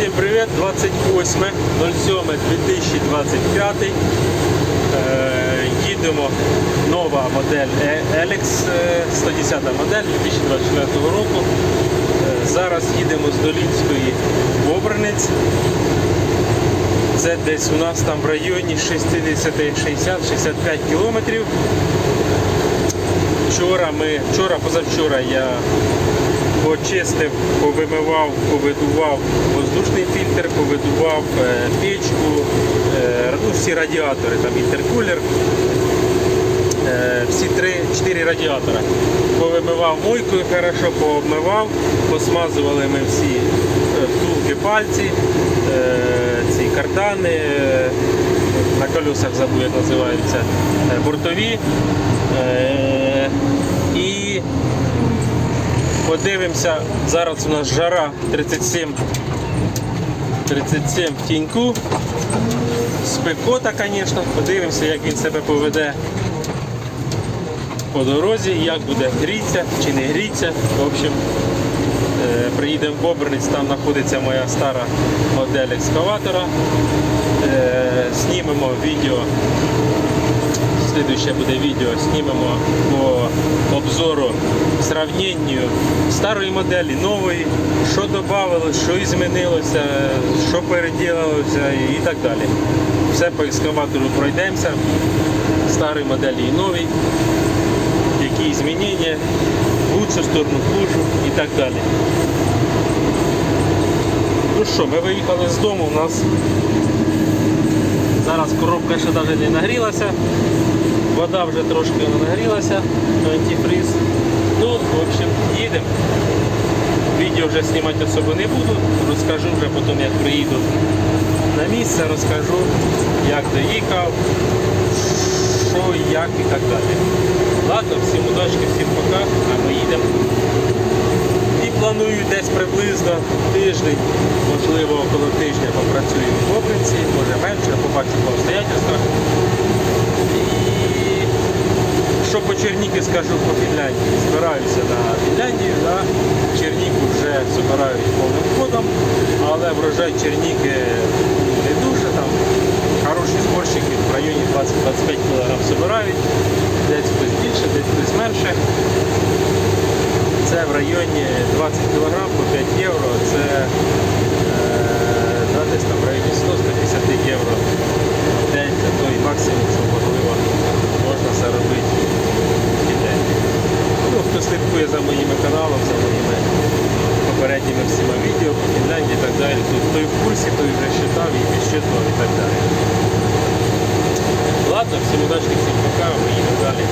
Всім привіт! 28.07.2025. Е, їдемо нова модель Elex, е, 110 модель 2024 року. Е, зараз їдемо з Долінської в Бобринець. Це десь у нас там в районі 60-60-65 кілометрів. Вчора ми, вчора, позавчора я почистив, повимивав, повидував воздушний фільтр, повидував е, печку, е, ну, всі радіатори, там інтеркулер, е, всі три, чотири радіатора. Повимивав мойкою хорошо, пообмивав, посмазували ми всі втулки пальці, ці картани, е, на колесах забув, як називаються, бортові. Е, І Подивимося, зараз у нас жара 37, 37 в тіньку. Спекота, звісно. Подивимося, як він себе поведе по дорозі, як буде грітися чи не грітися. В общем, е, приїдемо в Бобринець, там знаходиться моя стара модель екскаватора. Е, Знімемо відео Слідуще буде відео, знімемо по обзору сравненню старої моделі, нової, що додавалося, що змінилося, що переділалося і так далі. Все по екскаватору пройдемося, старої моделі і новій, які змінення, в лучшу сторону, хужу і так далі. Ну що, ми виїхали з дому, у нас зараз коробка ще навіть не нагрілася. Вода вже трошки нагрілася, антифриз. Ну, в общем, їдемо. Відео вже знімати особо не буду. Розкажу вже потім, як приїду на місце, розкажу, як доїхав, що, як і так далі. Ладно, всім удачки, всім пока, а ми їдемо. І планую десь приблизно тиждень, можливо, около тижня попрацюю в Бобринці, може менше, побачу по обстоятельствах. І що по Черніки скажу по Фінляндії. Збираюся на Фінляндію, да? Черніку вже збирають повним ходом, але врожай Черніки не дуже там. Хороші зборщики в районі 20-25 кг збирають, десь хтось більше, десь хтось менше. Це в районі 20 кг по 5 євро. Це Фінляндії ми всі відео, по Фінляндії і так далі. Тобто той в курсі, той вже читав і підсчитував і так далі. Ладно, всім удачки, всім пока, ми їдемо далі.